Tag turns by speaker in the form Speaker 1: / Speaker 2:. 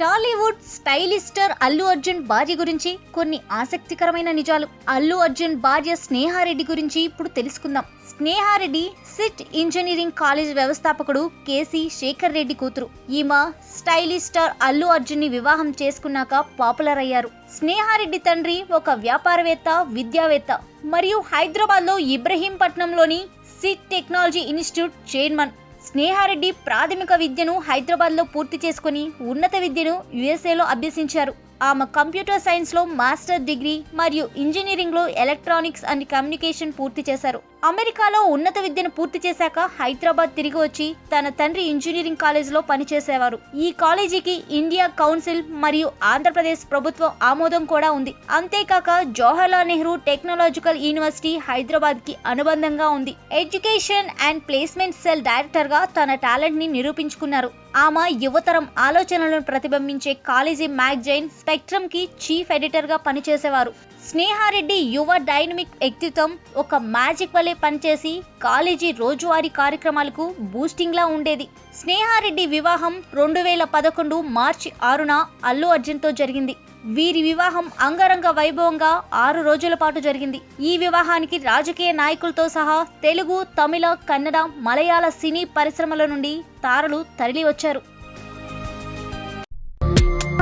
Speaker 1: టాలీవుడ్ స్టైలిస్టర్ అల్లు అర్జున్ భార్య గురించి కొన్ని ఆసక్తికరమైన నిజాలు. అల్లు అర్జున్ భార్య స్నేహారెడ్డి గురించి ఇప్పుడు తెలుసుకుందాం. స్నేహారెడ్డి సిట్ ఇంజనీరింగ్ కాలేజ్ వ్యవస్థాపకుడు కేసీ శేఖర్ రెడ్డి కూతురు. ఈమె స్టైలిస్టర్ అల్లు అర్జున్ని వివాహం చేసుకున్నాక పాపులర్ అయ్యారు. స్నేహారెడ్డి తండ్రి ఒక వ్యాపారవేత్త విద్యావేత్త మరియు హైదరాబాద్లో ఇబ్రహీంపట్నంలోని SIT technology institute chairman. Sneha Reddy ప్రాథమిక విద్యను హైదరాబాద్లో పూర్తి చేసుకుని ఉన్నత విద్యను యుఎస్ఏలో అభ్యసించారు. ఆమె కంప్యూటర్ సైన్స్లో మాస్టర్ డిగ్రీ మరియు ఇంజనీరింగ్లో ఎలక్ట్రానిక్స్ అండ్ కమ్యూనికేషన్ పూర్తి చేశారు. అమెరికాలో ఉన్నత విద్యను పూర్తి చేశాక హైదరాబాద్ తిరిగి వచ్చి తన తండ్రి ఇంజనీరింగ్ కాలేజీలో పనిచేసేవారు. ఈ కాలేజీకి ఇండియా కౌన్సిల్ మరియు ఆంధ్రప్రదేశ్ ప్రభుత్వం ఆమోదం కూడా ఉంది. అంతేకాక జవహర్లాల్ నెహ్రూ టెక్నాలజికల్ యూనివర్సిటీ హైదరాబాద్కి అనుబంధంగా ఉంది. ఎడ్యుకేషన్ అండ్ ప్లేస్మెంట్ సెల్ డైరెక్టర్గా తన టాలెంట్ని నిరూపించుకున్నారు. ఆమె యువతరం ఆలోచనలను ప్రతిబింబించే కాలేజీ మ్యాగజైన్ స్పెక్ట్రమ్కి చీఫ్ ఎడిటర్గా పనిచేసేవారు. స్నేహారెడ్డి యువ డైనమిక్ వ్యక్తిత్వం ఒక మ్యాజిక్ వలె పనిచేసి కాలేజీ రోజువారీ కార్యక్రమాలకు బూస్టింగ్ లా ఉండేది. స్నేహారెడ్డి వివాహం రెండు వేల పదకొండు మార్చి ఆరున అల్లు అర్జున్తో జరిగింది. వీరి వివాహం అంగరంగ వైభవంగా ఆరు రోజుల పాటు జరిగింది. ఈ వివాహానికి రాజకీయ నాయకులతో సహా తెలుగు తమిళ కన్నడ మలయాళ సినీ పరిశ్రమల నుండి తారలు తరలి వచ్చారు